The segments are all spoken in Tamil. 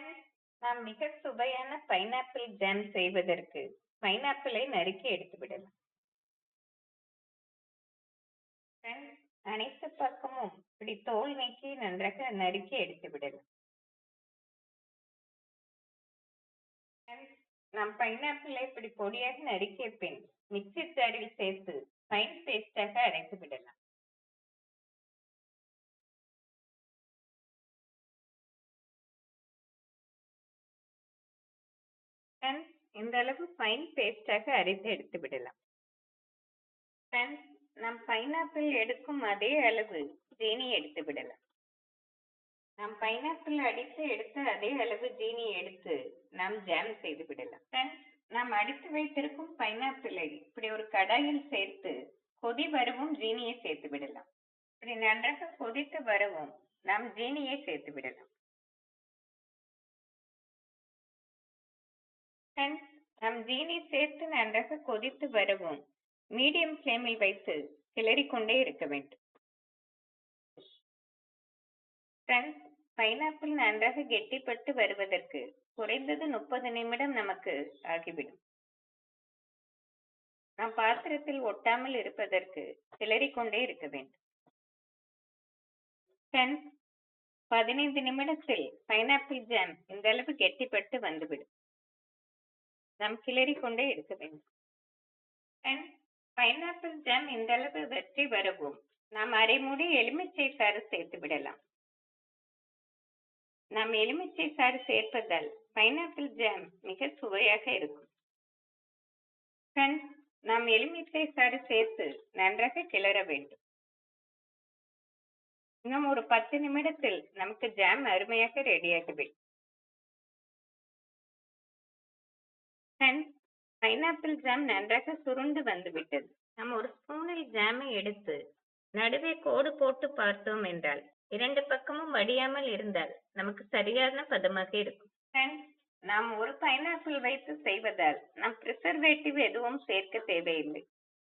ஃப்ரெண்ட்ஸ் நாம் மிக சுவையான பைனாப்பிள் ஜாம் செய்வதற்கு பைனாப்பிளை நறுக்கி எடுத்துவிடலாம் ஃப்ரெண்ட்ஸ் அனைத்து பக்கமும் இப்படி தோல் நீக்கி நன்றாக நறுக்கி எடுத்து விடலாம். நாம் பைனாப்பிளை இப்படி பொடியாக நறுக்கிய பின் மிக்சி ஜாரில் சேர்த்து ஃபைன் பேஸ்டாக அரைத்து விடலாம். ஃப்ரெண்ட்ஸ் இந்த அளவு ஃபைன் பேஸ்டாக அரைத்து எடுத்து விடலாம். ஃப்ரெண்ட்ஸ் நாம் பைனாப்பிள் எடுக்கும் அதே அளவு ஜீனி எடுத்து விடலாம். நாம் பைனாப்பிள் அடித்து எடுத்த அதே அளவு ஜீனி எடுத்து நாம் ஜாம் செய்து விடலாம். ஃப்ரெண்ட்ஸ் நாம் அடித்து வைத்திருக்கும் பைனாப்பிளை இப்படி ஒரு கடாயில் சேர்த்து கொதி வரவும் ஜீனியை சேர்த்து விடலாம். இப்படி நன்றாக கொதித்து வரவும் நாம் ஜீனியை சேர்த்து விடலாம். ஃப்ரெண்ட்ஸ் நம் ஜீனி சேர்த்து நன்றாக கொதித்து வரவும். மீடியம் ஃப்ளேமில் வைத்து கிளறிக்கொண்டே இருக்க வேண்டும். ஃப்ரெண்ட்ஸ் பைனாப்பிள் நன்றாக கெட்டிப்பட்டு வருவதற்கு குறைந்தது முப்பது நிமிடம் நமக்கு ஆகிவிடும். நாம் பாத்திரத்தில் ஒட்டாமல் இருப்பதற்கு கிளறிக்கொண்டே இருக்க வேண்டும். ஃப்ரெண்ட்ஸ் பதினைந்து நிமிடத்தில் பைனாப்பிள் ஜாம் இந்த அளவு கெட்டிப்பட்டு வந்துவிடும். நாம் கிளறிக் கொண்டே இருக்க வேண்டும். பைனாப்பிள் ஜாம் இந்த அளவு வெற்றி வரவும் நாம் அரை மூடி எலுமிச்சை சாறு சேர்த்து விடலாம். நாம் எலுமிச்சை சாறு சேர்ப்பதால் பைனாப்பிள் ஜாம் மிக சுவையாக இருக்கும். ஃப்ரெண்ட்ஸ் நாம் எலுமிச்சை சாறு சேர்த்து நன்றாக கிளற வேண்டும். இன்னும் ஒரு பத்து நிமிடத்தில் நமக்கு ஜாம் அருமையாக ரெடியாகிவிடும் ஃப்ரெண்ட்ஸ் பைனாப்பிள் ஜாம் நன்றாக சுருண்டு வந்துவிட்டது. நம்ம நாம் ஒரு ஸ்பூனில் ஜாமை எடுத்து நடுவே கோடு போட்டு பார்த்தோம் என்றால் இரண்டு பக்கமும் வடியாமல் இருந்தால் நமக்கு சரியான பதமாக இருக்கும். ஃப்ரெண்ட்ஸ் நாம் ஒரு பைனாப்பிள் வைத்து செய்வதால் நாம் ப்ரிசர்வேட்டிவ் எதுவும் சேர்க்க தேவையில்லை.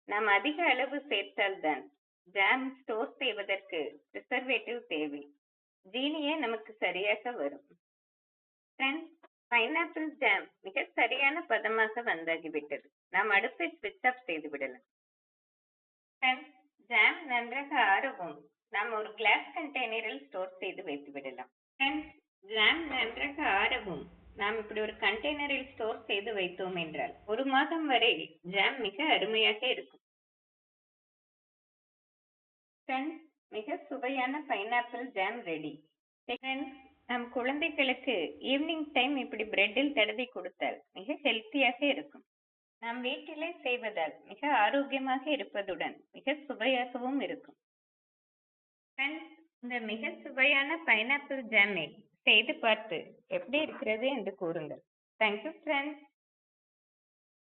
நாம் அதிக அளவு சேர்த்தால்தான் ஜாம் ஸ்டோர் செய்வதற்கு ப்ரிசர்வேட்டிவ் தேவை. ஜீனியே நமக்கு சரியாக வரும். பைனாப்பிள் ஜாம் மிக சரியான பதமாக வந்தாகிவிட்டது நாம் அடுப்பை ஸ்விட்ச் ஆஃப் செய்து விடலாம். ஜாம் நன்றாக ஆறவும் நாம் ஒரு கிளாஸ் கண்டெய்னரில் ஸ்டோர் செய்து வைத்து விடலாம். ஜாம் நன்றாக ஆறவும் நாம் இப்படி ஒரு கண்டெய்னரில் ஸ்டோர் செய்து வைத்தோம் என்றால் ஒரு மாதம் வரை ஜாம் மிக அருமையாக இருக்கும். மிக சுவையான பைனாப்பிள் ஜாம் ரெடி நம் குழந்தைகளுக்கு ஈவினிங் டைம் இப்படி பிரெட்டில் தடவி கொடுத்தால் மிக ஹெல்த்தியாக இருக்கும். நாம் வீட்டிலே செய்வதால் மிக ஆரோக்கியமாக இருப்பதுடன் மிக சுவையாகவும் இருக்கும். இந்த மிக சுவையான பைனாப்பிள் ஜாமை செய்து பார்த்து எப்படி இருக்கிறது என்று கூறுங்கள். Thank you friends